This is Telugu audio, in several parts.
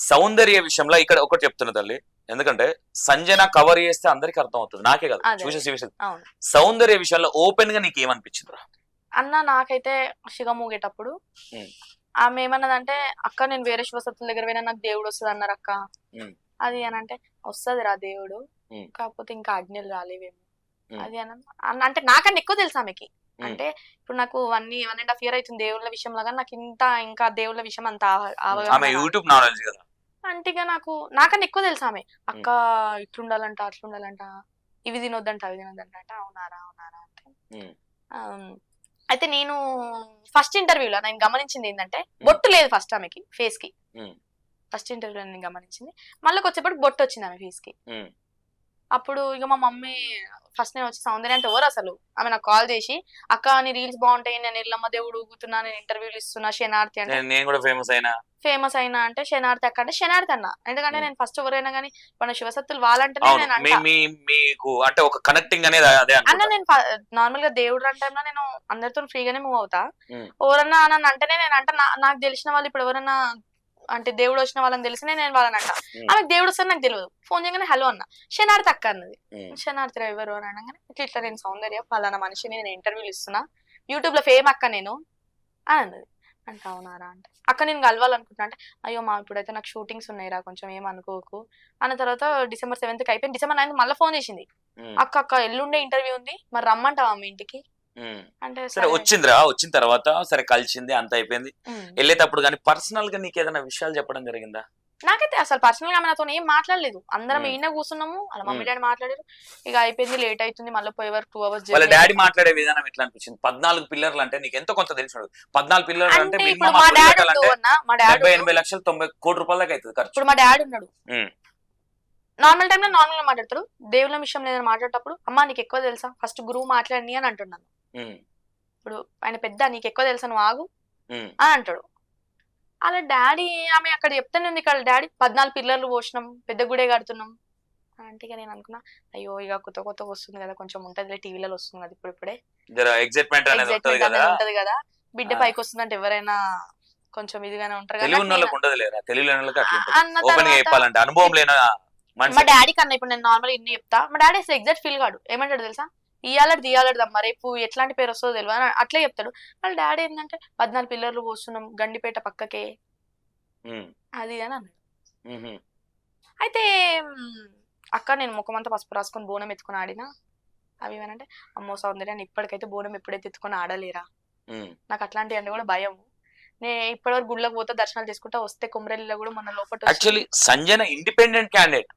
సౌందర్య విషయంలో ఇక్కడ ఒకటి చెప్తున్నా తల్లి ఎందుకంటే సంజన కవర్ చేస్తే అందరికి అర్థం అవుతుంది నాకే కదా అదే. చూసే శివశక్తి అవును సౌందర్య విషయంలో ఓపెన్గా నీకు ఏమనిపించింది అన్న నాకైతే శిగ మూగేటప్పుడు. ఆమె ఏమన్నదంటే అక్క నేను వేరే శివసత్తుల దగ్గర పోయినా నాకు దేవుడు వస్తుంది అన్నారు అక్క. అది అని అంటే వస్తుంది రా దేవుడు. కాకపోతే ఇంకా ఆజ్ఞలు రాలేవేమో. అది అని అన్న- అంటే నాకన్నా ఎక్కువ తెలుసు ఆమెకి. అంటే ఇప్పుడు నాకు one one and half year అవుతుంది దేవుళ్ళ విషయంలో కానీ నాకు ఇంత ఇంకా దేవుళ్ళ విషయం అంత. యూట్యూబ్ నాలెడ్జ్ కదా అంటే ఇక నాకు నాకన్నా ఎక్కువ తెలుసు ఆమె. అక్క ఇట్లుండాలంట అట్లుండాలంట ఇవి తినొద్దంట అవి తినొద్దంట అంటే అవునారా అవునారా అంటే. అయితే నేను ఫస్ట్ ఇంటర్వ్యూలో నేను గమనించింది ఏంటంటే బొట్టు లేదు ఫస్ట్ ఆమెకి ఫేస్కి. ఫస్ట్ ఇంటర్వ్యూలో నేను గమనించింది. మళ్ళీ వచ్చేప్పటికి బొట్టు వచ్చింది ఆమె ఫేస్కి. అప్పుడు ఇక మా మమ్మీ ఫస్ట్ నేను వచ్చి సౌందర్య అంటే ఎవరు అసలు? ఆమె నాకు కాల్ చేసి అక్క నీ రీల్స్ బాగుంటాయి నేను ఇల్లమ్మ దేవుడు ఊగుతున్నా నేను ఇంటర్వ్యూలు ఇస్తున్నా శనార్థి అంటే నేను కూడా ఫేమస్ అయినా? ఫేమస్ అయినా అంటే శనార్థి అక్క అంటే శనార్థి అన్న. ఎందుకంటే Hmm. నేను ఫస్ట్ ఎవరైనా కానీ మన శివసత్తులు వాళ్ళంటేనే నేను అంట. మీ మీకు అంటే ఒక కనెక్టింగ్ అనేది అదే అన్న అనుకుంటా. నేను నార్మల్గా దేవుడు అంటే నేను అందరితో ఫ్రీగానే మూవ్ అవుతా. Hmm. ఎవరన్నా నన్ను అంటేనే నేను అంటే. నాకు తెలిసిన వాళ్ళు ఇప్పుడు ఎవరన్నా అంటే దేవుడు వచ్చిన వాళ్ళని తెలిసినే నేను వాళ్ళని అంట. ఆమెకు దేవుడు వస్తుంది నాకు తెలియదు ఫోన్ చేయగానే హలో అన్న. శనార్థి అక్క అన్నది. ఉమ్. శనార్థి ఎవరు అని అనగానే ఇట్లా ఇట్లా నేను సౌందర్య పలానా మనిషిని నేను ఇంటర్వ్యూలు ఇస్తున్నా. యూట్యూబ్లో ఫేమ్ అక్క నేను అని అన్నది. అంటే అవునారా అంటే. అక్క నేను కలవాలనుకుంటున్నా అంటే అయ్యో మా ఇప్పుడైతే నాకు షూటింగ్స్ ఉన్నాయిరా కొంచెం ఏమనుకోకు అన్న తర్వాత డిసెంబర్ సెవెంత్కి అయిపోయింది. డిసెంబర్ నైన్త్ మళ్ళీ ఫోన్ చేసింది. అక్క అక్క ఎల్లుండే ఇంటర్వ్యూ ఉంది. మరి రమ్మంటావా మీ ఇంటికి. అంటే సరే వచ్చిందిరా వచ్చిన తర్వాత సరే కలిసింది అంత అయిపోయింది. వెళ్ళేటప్పుడు కానీ పర్సనల్గా నీకు ఏదైనా విషయాలు చెప్పడం జరిగిందా? నాకైతే అసలు పర్సనల్గా ఆమె నాతో ఏం మాట్లాడలేదు. అందరం. ఈయన కూర్చున్నాము అలా మమ్మీ. డాడీ మాట్లాడారు. ఇక అయిపోయింది లేట్ అవుతుంది మళ్ళీ పోయే వరకు టూ అవర్స్ వాళ్ళ డాడీ మాట్లాడే విధానం ఎట్లా అనిపించింది? పద్నాలుగు పిల్లర్లు అంటే నీకు ఎంతో కొంత తెలిసినాడు పద్నాలుగు పిల్లర్లు అంటే ఎనభై లక్షలు తొంభై కోటి రూపాయల దాకా అవుతుంది ఖర్చు. ఇప్పుడు మా డాడీ ఉన్నాడు. నార్మల్ టైంలో నార్మల్గా మాట్లాడతాడు. దేవుళ్ళ విషయం లేదని మాట్లాడేటప్పుడు అమ్మా నీకు ఎక్కువ తెలుసా? ఫస్ట్ గురువు మాట్లాడిని అని అంటున్నాను. ఇప్పుడు ఆయన పెద్ద నీకు ఎక్కువ తెలుసా నువ్వు ఆగు. అని అంటాడు. అలా డాడీ ఆమె అక్కడ చెప్తానే ఉంది ఇక్కడ డాడీ పద్నాలుగు పిల్లర్లు పోసినాం పెద్ద గుడే కడుతున్నాం. అంటే ఇక నేను అనుకున్నా అయ్యో ఇక కొత్త కొత్త వస్తుంది కదా కొంచెం ఉంటది టీవీలలో వస్తుంది కదా ఇప్పుడు ఇప్పుడే. ఎగ్జైట్మెంట్ ఉంటది కదా. బిడ్డ. పైకి వస్తుందంటే ఎవరైనా కొంచెం ఇదిగానే ఉంటారు అనుభవం మా డాడీ కన్నా ఇప్పుడు నేను నార్మల్ ఇన్ని చెప్తా. మా డాడీ ఎగ్జాక్ట్ ఫీల్ కాడు. ఏమంటాడు తెలుసా? ఇయ్యాలడు అమ్మ రేపు ఎట్లాంటి పేరు వస్తుందో తెలియదు అని అట్లే చెప్తాడు. వాళ్ళ డాడీ ఏంటంటే పద్నాలుగు పిల్లర్లు పోస్తున్నాం గండిపేట పక్కకే. అది అని అన్నాడు. అయితే అక్క నేను ముఖమంతా పసుపు రాసుకొని బోనం ఎత్తుకొని ఆడినా. అవి ఏమనంటే అమ్మో సౌందర్యాన్ని ఇప్పటికైతే బోనం ఎప్పుడైతే ఎత్తుకొని ఆడలేరా. నాకు అట్లాంటివి అంటే కూడా భయం. నేను ఇప్పటివరకు గుళ్ళకి పోతే దర్శనాలు చేసుకుంటా వస్తే కుమరెల్లిలో కూడా మన లోపల యాక్చువల్లీ సంజన ఇండిపెండెంట్ క్యాండిడేట్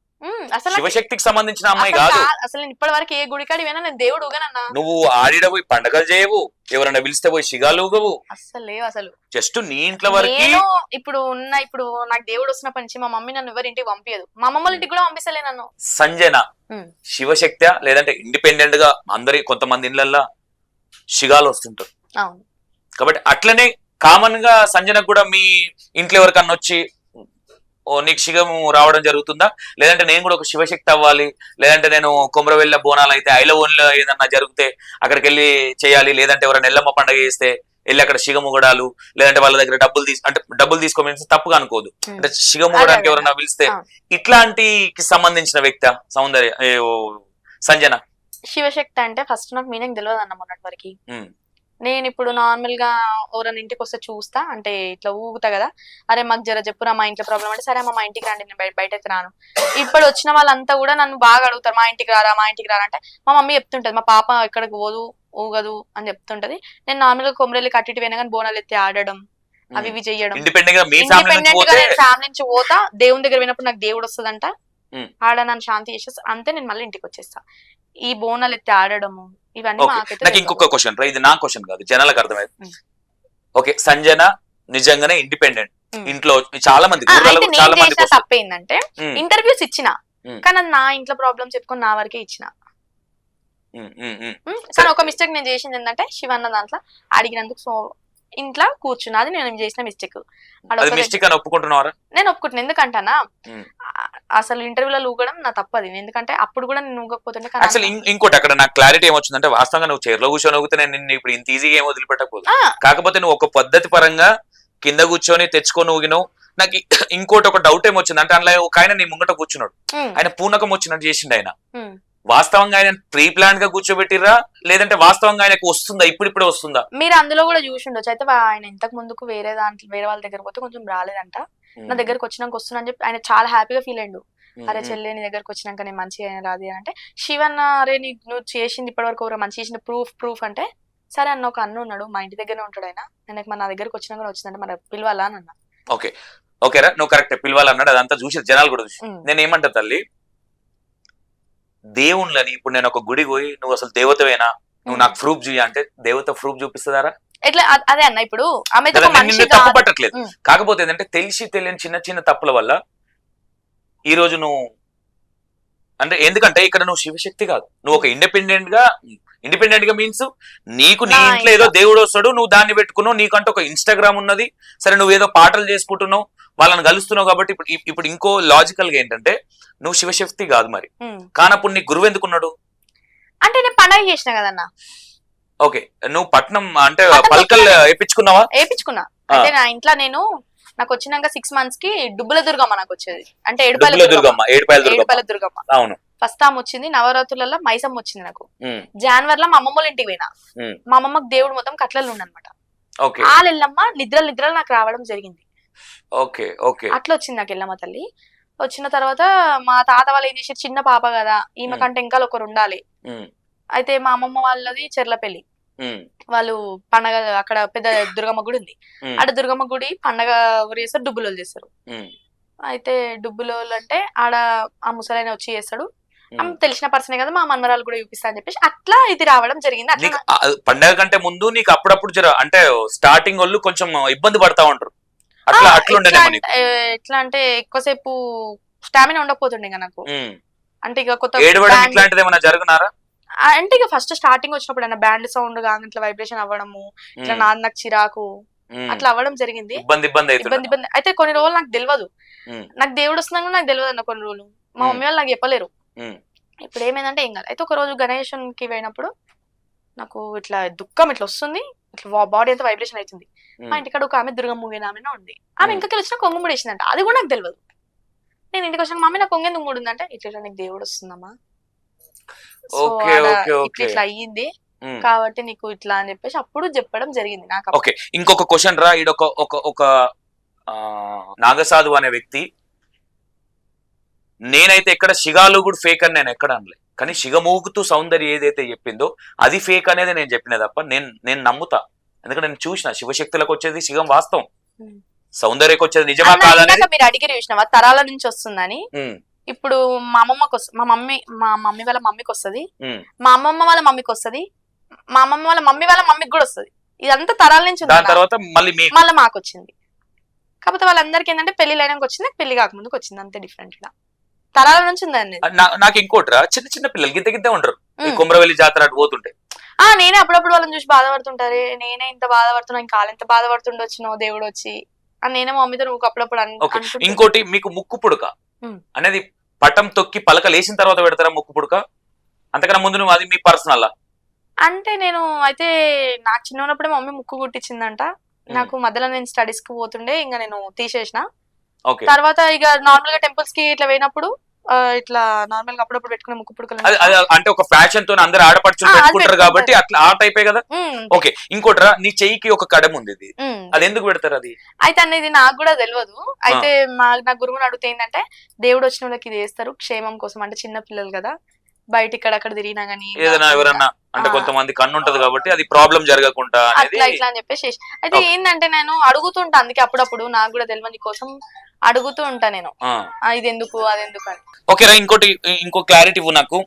శివశక్తికి సంబంధించిన అమ్మాయి అసలు కాదు. అసలు నేను ఇప్పటి వరకు ఏ గుడికాడి పోయినా నేను దేవుడు ఊగనన్నా నువ్వు ఆడిడ పోయి పండగలు చేయవు ఎవరైనా పిలిస్తే పోయి సిగాలు ఊగవు. అస్సలు లేవు అసలు. జస్ట్ నీ ఇంట్లో వరకు ఇప్పుడు ఉన్న ఇప్పుడు నాకు దేవుడు వస్తున్నప్పటి నుంచి మా మమ్మీ నన్ను ఎవరి ఇంటికి పంపించదు మా అమ్మమ్మ వాళ్ళ ఇంటికి కూడా పంపిస్తలే నన్ను. సంజన. శివశక్తి లేదంటే ఇండిపెండెంట్గా అందరి కొంతమంది ఇళ్ళల్లో శిగాలు వస్తుంటారు. కాబట్టి అట్లనే కామన్గా సంజనకు కూడా మీ ఇంట్లో ఎవరికన్నా వచ్చి నీకు శిగము రావడం జరుగుతుందా లేదంటే నేను కూడా ఒక శివశక్తి అవ్వాలి లేదంటే నేను కొమరవెల్ల బోనాలు అయితే ఐలవోన్లో ఏదన్నా జరిగితే అక్కడికి వెళ్ళి చేయాలి లేదంటే ఎవరైనా ఎల్లమ్మ పండగ చేస్తే వెళ్ళి అక్కడ శిగముగడాలు లేదంటే వాళ్ళ దగ్గర డబ్బులు తీసు అంటే డబ్బులు తీసుకోమని తప్పుగా అనుకోదు. అంటే శిగముగడానికి. ఎవరైనా పిలిస్తే. ఇట్లాంటికి సంబంధించిన వ్యక్తి సౌందర్య సంజన శివశక్తి అంటే ఫస్ట్ నాకు మీనింగ్ తెలియదు అన్న మొన్నటి వరకు. నేను ఇప్పుడు నార్మల్గా ఎవరైనా ఇంటికి వస్తే చూస్తా అంటే ఇట్లా ఊగుతా కదా. అరే మాకు జర చెప్పురా మా ఇంట్లో ప్రాబ్లం అంటే సరే అమ్మ మా ఇంటికి రండి నేను బయ- బయటకి రాను. ఇప్పుడు వచ్చిన వాళ్ళంతా కూడా నన్ను బాగా అడుగుతారు మా ఇంటికి రారా మా ఇంటికి రారా అంటే మా మమ్మీ చెప్తుంటది మా పాప ఎక్కడికి పోదు ఊగదు అని చెప్తుంటది. నేను నార్మల్గా కొమరెల్లి కట్టిటి పోయినా కానీ బోనాలు ఎత్తి ఆడడం అవి ఇవి చెయ్యడం. ఇండిపెండెంట్గా నేను ఫ్యామిలీ నుంచి పోతా దేవుని దగ్గర పోయినప్పుడు నాకు దేవుడు వస్తుందంట. ఆడ నన్ను శాంతి చేసేసి అంతే నేను మళ్ళీ ఇంటికి వచ్చేస్తా. ఈ బోనాలు ఎత్తి ఆడడము ఇవన్నీ నాకు. ఇంకొక క్వశ్చన్ రా ఇది నా క్వశ్చన్ కాదు జనాలకు అర్థమైంది. ఓకే సంజన నిజంగానే ఇండిపెండెంట్. ఇంట్లో చాలా మంది చాలా మంది చేసిన తప్పు ఏంటంటే ఇంటర్వ్యూస్ ఇచ్చిన. కానీ నా ఇంట్లో ప్రాబ్లమ్ చెప్పుకొని నా వరకే ఇచ్చిన కానీ ఒక మిస్టేక్ నేను చేసింది ఏంటంటే శివన్న దాంట్లో అడిగినందుకు సో ఇంట్లో కూర్చున్నా. అది నేను చేసిన మిస్టేక్ మిస్టేక్ అని ఒప్పుకుంటున్నారా నేను ఒప్పుకుంటున్నాను ఎందుకంటానా అసలు ఇంటర్వ్యూలో లూగడం నా తప్పది. ఎందుకంటే అప్పుడు కూడా నేను ఊగకపోతుంటే యాక్చువల్ ఇంకోటి అక్కడ నాకు క్లారిటీ ఏమొచ్చిందంటే వాస్తవంగా నువ్వు చైర్లో కూర్చొని ఊగితే నేను నిన్ను ఇప్పుడు ఇంత ఈజీగా ఏం వదిలిపెట్టకపోదు ఆ, కాకపోతే నువ్వు ఒక పద్ధతి పరంగా కింద కూర్చొని తెచ్చుకొని ఊగినావు నాకు ఇంకోటి ఒక డౌట్ ఏమొచ్చింది? అంటే అందులో ఒక ఆయన నీ ముంగట కూర్చున్నాడు. ఆయన పూనకం వచ్చినట్టు చేసిండు ఆయన. వాస్తవంగా ఆయన ప్రీ ప్లాన్గా కూర్చోబెట్టిర్రా? లేదంటే వాస్తవంగా ఆయనకు వస్తుందా? ఇప్పుడిప్పుడే వస్తుందా? మీరు అందులో కూడా చూసి ఉండొచ్చు. అయితే ఆయన ఇంతకు ముందుకు వేరే దాంట్లో వేరే వాళ్ళ దగ్గర పోతే కొంచెం రాలేదంట. నా దగ్గరకు వచ్చినాక వస్తున్నా అని చెప్పి ఆయన చాలా హ్యాపీగా ఫీల్ అయ్యిండు. అరే చెల్లి నీ దగ్గరకు వచ్చినాక నేను మంచిగా అయినా రాదు అని అంటే శివన్న అరే నీ నువ్వు చేసింది ఇప్పటివరకు ఎవరో మంచి చేసిన ప్రూఫ్ ప్రూఫ్ అంటే సరే అన్న ఒక అన్న ఉన్నాడు మా ఇంటి దగ్గరనే ఉంటాడు ఆయన. నేను మన నా దగ్గరకు వచ్చినాక వచ్చిందంటే మరి పిలవాలా? అని అన్న. ఓకే. ఓకేరా నువ్వు కరెక్ట్. పిలవాలన్నాడు అదంతా చూసి జనాలు కూడా చూసి. నేను ఏమంటా తల్లి దేవుళ్ళని ఇప్పుడు నేను ఒక గుడి పోయి నువ్వు అసలు దేవతవేనా? నువ్వు నాకు ప్రూఫ్ చూయ అంటే దేవత ప్రూఫ్ చూపిస్తుందారా? ఎట్లా? అదే అన్న ఇప్పుడు ఆమె తప్పు. పట్టట్లేదు. కాకపోతే ఏంటంటే తెలిసి తెలియని చిన్న చిన్న తప్పుల వల్ల ఈ రోజు నువ్వు అంటే ఎందుకంటే ఇక్కడ నువ్వు శివశక్తి కాదు. నువ్వు ఒక ఇండిపెండెంట్గా ఇండిపెండెంట్గా మీన్స్ నీకు నీ ఇంట్లో ఏదో దేవుడు వస్తాడు నువ్వు దాన్ని పెట్టుకున్నావు నీకంటే ఒక ఇన్స్టాగ్రామ్ ఉన్నది. సరే నువ్వు ఏదో పాటలు చేసుకుంటున్నావు వాళ్ళని కలుస్తున్నావు కాబట్టి ఇప్పుడు ఇప్పుడు ఇంకో లాజికల్గా ఏంటంటే నువ్వు శివశక్తి కాదు మరి. కానప్పుడు నీ గురువు ఎందుకున్నాడు అంటే నేను పండగ చేసిన కదన్న. ఓకే నువ్వు పట్నం అంటే పలకల్ పక్కనే. వేయించుకున్నావా వేపించుకున్నా. అంటే నా ఇంట్లో నేను నాకు వచ్చినాక సిక్స్ మంత్స్కి డుబ్బుల దుర్గమ్మ నాకు వచ్చేది. అంటే ఏడుపాయల దుర్గమ్మ. ఏడుపాయల దుర్గమ్మ. అవును. ఆమె వచ్చింది నవరాత్రులలో మైసమ్మ వచ్చింది నాకు. జనవరిలో మా అమ్మమ్మ ఇంటికి పోయినా. మా అమ్మమ్మకి దేవుడు మొత్తం కట్లలో ఉండనమాట ఆ ఎల్లమ్మ నిద్రలు నిద్రలు నాకు రావడం జరిగింది. Okay okay. అట్లా వచ్చింది నాకు ఎల్లమ్మ తల్లి. వచ్చిన తర్వాత మా తాత వాళ్ళు ఏం చేసారు చిన్న పాప కదా ఈమె కంటే ఇంకా ఒకరు ఉండాలి. అయితే మా అమ్మమ్మ వాళ్ళది చెర్లపల్లి. వాళ్ళు పండగ అక్కడ పెద్ద దుర్గమ్మ గుడి ఉంది. ఆడ దుర్గమ్మ గుడి పండగ ఊరు చేస్తారు డుబ్బులోలు చేస్తారు. అయితే డుబ్బులోలు అంటే ఆడ ఆ ముసలైన వచ్చి చేస్తాడు. ఆమె. తెలిసిన పర్సనే కదా మా మన్మరాలు కూడా చూపిస్తా అని చెప్పేసి అట్లా ఇది రావడం జరిగింది. అట్లా నీకు ఆ, పండగ కంటే ముందు నీకు అప్పుడప్పుడు జర అంటే స్టార్టింగ్ వాళ్ళు కొంచెం ఇబ్బంది పడతా ఉంటారు. అట్లా ఆ, అట్లా ఎట్లా నీకు? అంటే- ఏ, ఎట్లా అంటే ఎక్కువసేపు స్టామినా ఉండకపోతుండే ఇక నాకు. ఉమ్. అంటే ఇక కొత్త ఏడవడం band- ఇట్లాంటిది ఏమైనా జరుగునారా? ఆ, అంటే ఇక ఫస్ట్ స్టార్టింగ్ వచ్చినప్పుడు అన్న బ్యాండ్ సౌండ్ కాగా ఇట్లా వైబ్రేషన్ అవ్వడము ఇట్లా నాది నాకు చిరాకు అట్లా అవ్వడం జరిగింది. ఇబ్బంది ఇబ్బంది ఇబ్బంది అవుతుంది ఇబ్బంది. అయితే కొన్ని రోజులు నాకు తెలియదు ఉమ్. నాకు దేవుడు వస్తున్నాక నాకు తెలియదు అన్న కొన్ని రోజులు. మా ఉమ్. మమ్మీ వాళ్ళు నాకు చెప్పలేరు. ఇప్పుడు ఏమైందంటే ఏం కాదు అయితే ఒక రోజు గణేషన్కి పోయినప్పుడు నాకు ఇట్లా దుఃఖం ఇట్లా వస్తుంది ఇట్లా బాడీ అంతా వైబ్రేషన్ అవుతుంది మా ఇంటికాడ ఒక ఆమె దుర్గమ్మ మూవీ ఆమె ఉంది. ఆమె. ఇంకొకరు వచ్చిన కొంగు ముడి వేసిందంట. అది కూడా నాకు తెలియదు నేను ఇంటికి వచ్చిన మమ్మీ నాకు కొంగెందుకు మూడు ఉందంటే ఇట్లా నీకు దేవుడు వస్తుందమ్మా. ఇట్లా అయ్యింది. కాబట్టి నీకు ఇట్లా అని చెప్పేసి అప్పుడు చెప్పడం జరిగింది నాకు. ఓకే ఇంకొక క్వశ్చన్ రా. ఈడొక ఒక ఒక నాగసాధు అనే వ్యక్తి నేనైతే ఎక్కడ శిగాలు కూడా ఫేక్ అని నేను ఎక్కడ అనలే. కానీ శిగమూగుతూ సౌందర్య ఏదైతే చెప్పిందో అది ఫేక్ అనేది నేను చెప్పిన తప్ప నేను నేను నమ్ముతా. ఎందుకంటే నేను చూసిన శివశక్తులకు వచ్చేది శిగం వాస్తవం. సౌందర్యకు వచ్చేది నిజమా ఇందాక మీరు అడిగి చూసినావా? తరాల నుంచి వస్తుందని. ఇప్పుడు మా అమ్మమ్మకి వస్తుంది మా మమ్మీ మా మమ్మీ వాళ్ళ మమ్మీకి వస్తుంది. మా అమ్మమ్మ వాళ్ళ మమ్మీకి వస్తుంది. మా అమ్మమ్మ వాళ్ళ మమ్మీ వాళ్ళ మమ్మీకి కూడా వస్తుంది. ఇదంతా తరాల నుంచి దాని. తర్వాత మళ్ళీ మళ్ళీ మాకు వచ్చింది. కాకపోతే వాళ్ళందరికీ ఏంటంటే పెళ్ళి అయినాక వచ్చింది పెళ్ళి కాకముందుకు వచ్చింది. అంతే డిఫరెంట్గా. తరాల నుంచి ఉందండి. నాకు ఇంకోటి రా చిన్న చిన్న పిల్లలు ఉంటారు ఈ ఉమ్. కుమ్రవెల్లి జాతర అటు పోతుంటే. ఆ నేనే అప్పుడప్పుడు వాళ్ళని చూసి బాధపడుతుంటారే నేనే ఇంత బాధపడుతున్నా ఇంకా ఎంత బాధపడుతుండొచ్చినో దేవుడు వచ్చి. అని నేనే మా మమ్మీతో నువ్వు అప్పుడప్పుడు ఇంకోటి మీకు ముక్కు పుడక. అనేది పటం తొక్కి పలక లేచిన తర్వాత పెడతారా ముక్కు పుడక? అంతకన్నా ముందు నువ్వు అది మీ పర్సనల్? అంటే నేను అయితే నాకు చిన్న ఉన్నప్పుడే మా మమ్మీ ముక్కు కుట్టించిందంట. నాకు మధ్యలో నేను స్టడీస్కి పోతుండే ఇంకా నేను తీసేసిన. తర్వాత ఇక నార్మల్గా టెంపుల్స్కి ఇట్లా పోయినప్పుడు ఇట్లా నార్మల్గా అప్పుడప్పుడు పెట్టుకునే ముక్కు పుడకలు అంటే ఒక ఫ్యాషన్తో అందరు ఆడపడుచులు ఆ, అది పెట్టుకుంటారు. కాబట్టి అట్లా ఆ టైపే కదా? ఓకే. ఇంకోటి రా నీ చెయ్యికి ఒక కడమ ఉంది ఇది. అది ఎందుకు పెడతారు అది? అయితే అనేది నాకు కూడా తెలియదు అయితే మా నా గురువుని అడిగితే ఏంటంటే దేవుడు వచ్చిన వాళ్ళకి ఇది వేస్తారు క్షేమం కోసం. అంటే చిన్న పిల్లలు కదా. బయట ఇక్కడ అక్కడ తిరిగినా గానీ ఏదైనా. ఎవరన్నా అంటే. కొంతమంది కన్ను ఉంటది కాబట్టి అది ప్రాబ్లం జరగకుండా అట్లా ఇట్లా అని చెప్పేసి అయితే. ఏంటంటే నేను అడుగుతుంటా అందుకే అప్పుడప్పుడు నాకు కూడా తెలియని కోసం అడుగుతూ ఉంటా నేను ఇది ఎందుకు అది ఎందుకు అని ఓకే రా ఇంకోటి ఇంకో క్లారిటీ ఇవ్వు నాకు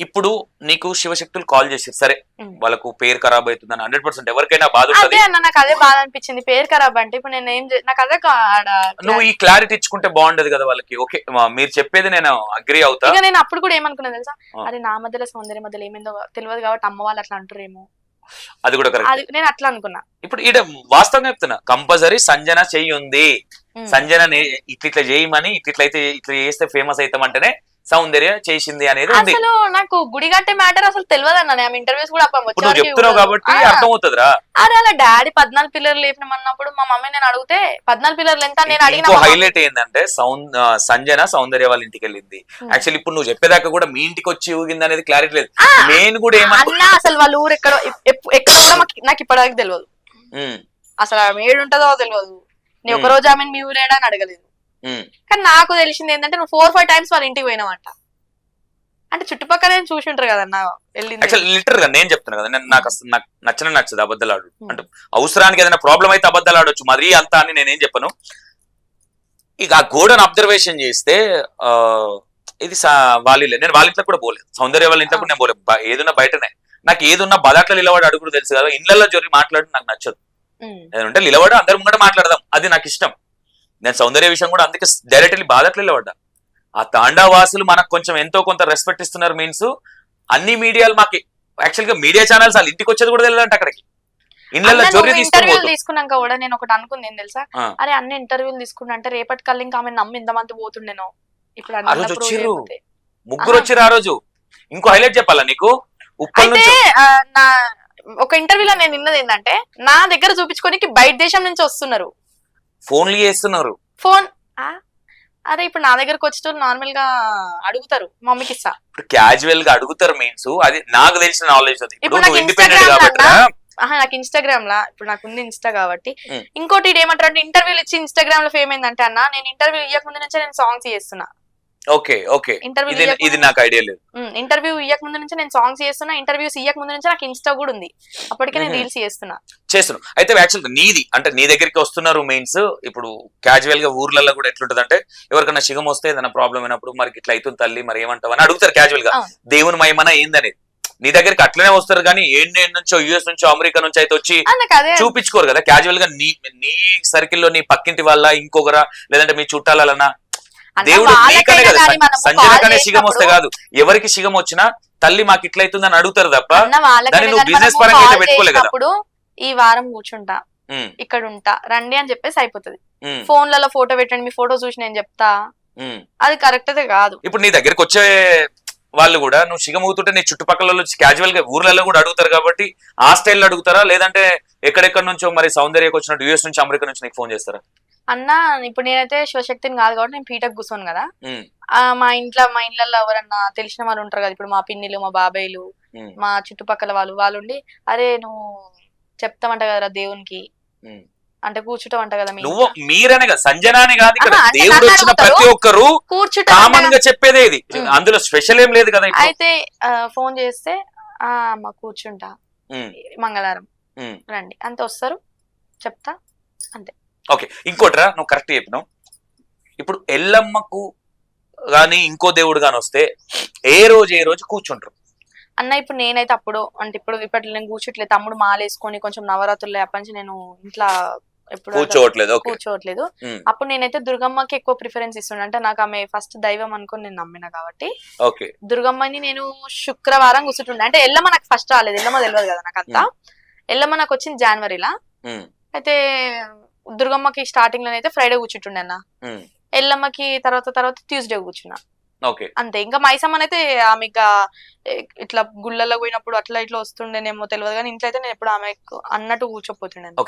ఇప్పుడు నీకు శివశక్తులు కాల్ చేసారు సరే. వాళ్ళకు పేరు ఖరాబ్ అవుతుందని హండ్రెడ్ పర్సెంట్ ఎవరికైనా బాధ అదే అన్న నాకు అదే బాధ అనిపించింది. పేరు ఖరాబ్ అంటే ఇప్పుడు నేను ఏం నాకు అదే నువ్వు ఈ క్లారిటీ ఇచ్చుకుంటే బాగుండదు కదా వాళ్ళకి. ఓకే మీరు చెప్పేది నేను అగ్రి అవుతా. ఇక నేను అప్పుడు కూడా ఏమనుకున్నా తెలుసా. అరే నా మధ్యలో సౌందర్య మధ్యలో ఏమైందో తెలియదు కాబట్టి అమ్మ వాళ్ళు అట్లా అంటారేమో అది కూడా కరెక్ట్ నేను అట్లా అనుకున్నా. ఇప్పుడు ఈడ వాస్తవంగా చెప్తున్నా కంపల్సరీ సంజన చెయ్యి ఉంది. సంజన ఇట్లా ఇట్లా చేయమని ఇట్లా ఇట్లా అయితే ఇట్లా చేస్తే ఫేమస్ అవుతామంటేనే సౌందర్య చేసింది అనేది ఉంది. అసలు నాకు గుడి కట్టే మ్యాటర్ అసలు తెలియదు అన్న నేను ఇంటర్వ్యూస్ కూడా అప్పం ఇప్పుడు నువ్వు చెప్తున్నావు కాబట్టి అర్థమవుతుందిరా. అరే అలా డాడీ పద్నాలుగు పిల్లర్లు లేపినమన్నప్పుడు మా మమ్మీ నేను అడిగితే పద్నాలుగు పిల్లర్లు ఎంత? నేను అడిగిన హైలైట్ ఏంటంటే సౌంద్ సంజన సౌందర్య వాళ్ళ ఇంటికి వెళ్ళింది. Hmm. యాక్చువల్లీ ఇప్పుడు నువ్వు చెప్పేదాకా కూడా మీ ఇంటికి వచ్చి ఊగింది అనేది క్లారిటీ లేదు. నేను కూడా ఏమన్నా అసలు వాళ్ళ ఊరు ఎక్కడో ఎక్కడ నాకు ఇప్పటిదాకా తెలియదు. అసలు ఆమె ఏడు ఉంటుందో తెలియదు. నేను ఒక Hmm. రోజు ఆమె మీ ఊరేడా అని అడగలేదు. కానీ నాకు తెలిసింది ఏంటంటే నువ్వు ఫోర్ ఫైవ్ టైమ్స్ వాళ్ళ ఇంటికి పోయినావంట. అంటే చుట్టుపక్కల ఏం చూసి ఉంటారు కదన్న లిటర్గా నేను చెప్తున్నా కదా నేను నాకు అసలు నాకు నచ్చనే నచ్చదు అబద్ధాలు ఆడు Hmm. అంటే అవసరానికి ఏదైనా ప్రాబ్లం అయితే అబద్ధాలు ఆడొచ్చు. మరీ అంత అని నేనేం చెప్పను. ఇక ఆ గోడను అబ్జర్వేషన్ చేస్తే ఇది వాళ్ళ. నేను వాళ్ళ ఇంట్లో కూడా పోలేదు. సౌందర్య వాళ్ళ ఇంట్లో కూడా నేను పోలేదు. ఏదున్నా బయటనే. నాకు ఏదున్నా బదాట్లో నిలబడి అడుగుడు తెలుసు కదా ఇళ్ళల్లో జొరి మాట్లాడి నాకు నచ్చదు. ఉమ్. ఏదంటే నిలబడి అందరం కూడా మాట్లాడదాం. అది నాకు ఇష్టం. నేను సౌందర్య విషయం కూడా అందుకే డైరెక్ట్లీ బాధట్లు నిలబడ్డా ఆ తాండావాసులు మనకు కొంచెం ఎంతో కొంత రెస్పెక్ట్ ఇస్తున్నారు మీన్స్ అన్ని మీడియాలు మాకు యాక్చువల్గా మీడియా ఛానల్స్ వాళ్ళ ఇంటికి వచ్చేది కూడా తెలియదంట అక్కడికి. ఇళ్ళల్లో జొర్రి తీసుకున్నాక కూడా నేను ఒకటి అనుకుంది తెలుసా. అరే అన్ని ఇంటర్వ్యూలు తీసుకున్నా అంటే రేపటి కల్లా ఇంకా ఆమె నమ్మి ఇంతమంది పోతుండేనో ఇప్పుడు ఆ రోజు వచ్చిర్రు. ముగ్గురు. వచ్చిర్రు ఆ రోజు. ఇంకో హైలైట్ చెప్పాలా నీకు? ఉప్పల్ నుంచి ఒక ఇంటర్వ్యూలో నేను విన్నది ఏంటంటే నా దగ్గర చూపించుకోనికి బయట దేశం నుంచి వస్తున్నారు. ఫోన్లు చేస్తున్నారు. ఫోన్? అరే ఇప్పుడు నా దగ్గరకు వచ్చి నార్మల్గా అడుగుతారు మమ్మీకి ఇస్తా. ఇప్పుడు క్యాజువల్గా అడుగుతారు మీన్స్ అది నాకు తెలిసిన నాలెడ్జ్ అది. ఇప్పుడు నాకు ఇండిపెండెంట్ కాబట్టి ఆహా నాకు ఇన్స్టాగ్రామ్ లా? ఇప్పుడు నాకు ఉంది ఇన్స్టా కాబట్టి. ఇంకోటి ఏమంటారు అంటే ఇంటర్వ్యూలు ఇచ్చి ఇన్స్టాగ్రామ్లో ఫేమ్ ఏంటంటే అన్న నేను ఇంటర్వ్యూ ఇవ్వక ముందు నుంచే నేను సాంగ్స్ చేస్తున్నా. Okay okay. ఇంటర్వ్యూ ఇది నాకు ఐడియా లేదు. ఇంటర్వ్యూ ఇవ్వక ముందు నుంచి నేను సాంగ్స్ చేస్తున్నా ఇంటర్వ్యూస్ ఇవ్వక ముందు నుంచి నాకు ఇన్స్టా కూడా ఉంది. అప్పటికే నేను. రీల్స్ చేస్తున్నా. చేస్తున్నావు అయితే యాక్చువల్ నీది అంటే నీ దగ్గరికి వస్తున్నారు మీన్స్ ఇప్పుడు క్యాజువల్గా ఊర్లలో కూడా ఎట్లుంటది అంటే ఎవరికైనా శిగం వస్తే ఏదైనా ప్రాబ్లం అయినప్పుడు మరి ఇట్లా అవుతుంది తల్లి మరి ఏమంటావు అని అడుగుతారు క్యాజువల్గా. దేవుని మహిమన ఏందనేది. నీ దగ్గరికి అట్లనే వస్తారు కానీ ఏంటి నుంచో యుఎస్ నుంచో అమెరికా నుంచి అయితే వచ్చి చూపించుకోరు కదా. క్యాజువల్గా నీ నీ సర్కిల్లో నీ పక్కింటి వాళ్ళ ఇంకొకరా లేదంటే మీ చుట్టాలన్నా దేవుడు నీకనే కదా సంజనకనే శిగం వస్తే కాదు. ఎవరికి శిగం వచ్చినా తల్లి మాకు ఇట్లా అవుతుందని అడుగుతారు తప్ప దాన్ని నువ్వు మనము పరంగా అయితే పెట్టుకోలే కదా. ఈ వారం కూర్చుంటా. ఇక్కడ ఉంటా రండి అని చెప్పేసి అయిపోతుంది. ఫోన్లలో ఫోటో పెట్టండి మీ ఫోటో చూసి నేను చెప్తా. అది కరెక్ట్ అయితే కాదు. ఇప్పుడు నీ దగ్గరికి వచ్చే వాళ్ళు కూడా నువ్వు సిగమవుతుంటే నీ చుట్టుపక్కల క్యాజువల్గా ఊర్లలో కూడా అడుగుతారు కాబట్టి ఆ స్టైల్లో అడుగుతారా? లేదంటే ఎక్కడెక్కడ నుంచో మరి సౌందర్యకు వచ్చినట్టు యూఎస్ నుంచి అమెరికా నుంచి నీకు ఫోన్ చేస్తారా? అన్న ఇప్పుడు నేనైతే శివశక్తిని కాదు కాబట్టి నేను పీటకు కూర్చోను కదా మా ఇంట్లో మా ఇళ్ళల్లో ఎవరన్నా తెలిసిన వాళ్ళు ఉంటారు కదా ఇప్పుడు మా పిన్నిలు మా బాబాయ్లు మా చుట్టుపక్కల వాళ్ళు వాళ్ళు ఉండి అరే నువ్వు చెప్తామంట కదరా దేవునికి. అంటే కూర్చుంటామంట కదా మీ నువ్వు ఇంట్లో. మీరనే కదా సంజనాని కాదు ఇక్కడ అంటే దేవుడు వచ్చిన. ప్రతి ఒక్కరు కామన్గా చెప్పేదే ఇది. అందులో స్పెషల్ ఏం లేదు కదా. అయితే ఫోన్ చేస్తే ఆ అమ్మ కూర్చుంటా మంగళవారం. రండి అంత వస్తారు చెప్తా ఓకే ఇంకోటిరా నువ్వు కరెక్ట్ చెప్పినావు. ఇప్పుడు ఎల్లమ్మకు గాని ఇంకో దేవుడు గాని వస్తే ఏ రోజు ఏ రోజు కూర్చుంటారు? అన్న ఇప్పుడు నేనైతే అప్పుడు అంటే ఇప్పుడు ఇప్పట్లో నేను కూర్చోట్లేదు. తమ్ముడు మాలేసుకొని కొంచెం నవరాత్రులు అప్పటి నుంచి నేను ఇంట్లో ఎప్పుడు కూర్చోవట్లేదు కూర్చోవట్లేదు. అప్పుడు నేనైతే దుర్గమ్మకి ఎక్కువ ప్రిఫరెన్స్ ఇస్తుండే. అంటే నాకు ఆమె ఫస్ట్ దైవం అనుకొని నేను నమ్మిన కాబట్టి. ఓకే. దుర్గమ్మని నేను శుక్రవారం కూర్చుంటుండే. అంటే ఎల్లమ్మ నాకు ఫస్ట్ రాలేదు. ఎల్లమ్మ తెలియదు కదా నాకు అంతా ఎల్లమ్మ నాకు వచ్చింది జనవరిలా అయితే దుర్గమ్మకి స్టార్టింగ్లో అయితే ఫ్రైడే కూర్చుంటుండే అన్న. ఎల్లమ్మకి తర్వాత తర్వాత ట్యూస్డే కూర్చున్నా. ఓకే. అంతే ఇంకా మైసమ్మన్ అయితే ఆమె ఇట్లా గుళ్ళల్లో పోయినప్పుడు అట్లా ఇట్లా వస్తుండేనేమో తెలియదు కానీ ఇంట్లో అయితే నేను ఎప్పుడు ఆమె అన్నట్టు కూర్చోపోతుండే ఓకే.